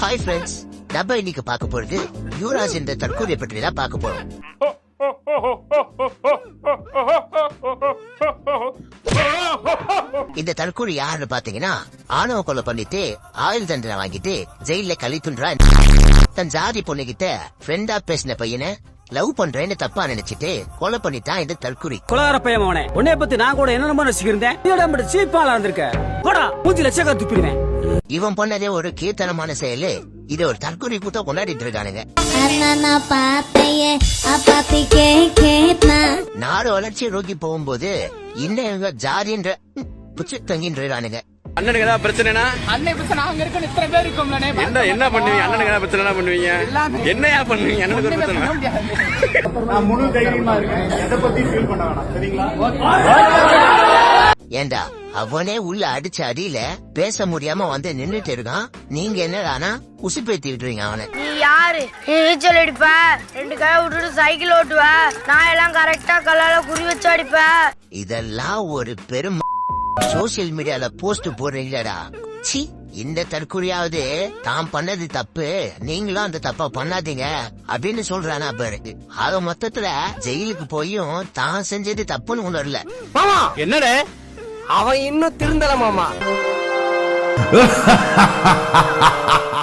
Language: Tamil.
ஹாய் ஃப்ரெண்ட்ஸ் நம்ம இன்னைக்கு பார்க்க போறது யுவராஜ் என்ற தற்கொலை பற்றி தான் பார்க்க போறோம். இந்த தற்கொலை யாருன்னு பாத்தீங்கன்னா ஆணவ கொலை பண்ணிட்டு ஆயுள் தண்டனை வாங்கிட்டு ஜெயில கழித்துன்றா தன் ஜாதி பொண்ணுகிட்ட ஃப்ரெண்டா பேசின பையனை லவ் பண்றேன்னு தப்பா நினைச்சிட்டு கொலை பண்ணிட்டான் இந்த தற்குறி கொலகார பையன் உன்னை உன்னைய பத்தி நான் கூட என்ன ரசிக்கிறேன் நினைச்சிருந்தேன் மட்டும் சீப்பாலா இருந்திருக்க? போடா மூஞ்சி லட்சக்கா துப்பிடுவேன். இவன் பண்ணதே ஒரு கீர்த்தனமான செயலு. இது ஒரு தற்கொலை கூட்டம் கொண்டாடிட்டு இருக்கானுங்க. நாடு வளர்ச்சி நோக்கி போகும்போது இன்னும் இவங்க ஜாதின்ற புச்சு தங்கின்றானுங்க அண்ணனுக்கு ஏதாவது பிரச்சனைனா? அன்னை இப்ப நாங்க இருக்கோம் இத்தனை பேர் என்ன என்ன பண்ணுவீங்க? அண்ணனுக்கு ஏதாவது பிரச்சனை என்ன பண்ணுவீங்க? என்னையா பண்ணுவீங்க? அண்ணனுக்கு ஒரு பிரச்சனை. நான் முழு தைரியமா இருக்கேன். எதை பத்தி ஃபீல் பண்ண வேணாம். சரிங்களா? ஏண்டா? அவனே உள்ள அடிச்ச அடியில பேச முடியாம வந்து நின்னுட்டு இருக்கான். நீங்க என்னடானா உசுப்பேத்தி விட்டுறீங்க அவனை. நீ யாரு? நீ நீச்சல் அடிப்ப. ரெண்டு கை விட்டுட்டு சைக்கிள் ஓட்டுவ. நான் எல்லாம் கரெக்டா கல்லால குறி வச்சு அடிப்ப. இதெல்லாம் ஒரு பெரும் சோசியல் மீடியால போஸ்ட் போடுறீங்களடா. சி இந்த தற்கொலையாவது தான் பண்ணது தப்பு. நீங்களும் அந்த தப்பா பண்ணாதீங்க அப்படின்னு சொல்றானா பாரு. ஆக மொத்தத்துல ஜெயிலுக்கு போயும் தான் செஞ்சது தப்புன்னு உணரல. என்னடே? அவன் இன்னும் திருந்தல மாமா.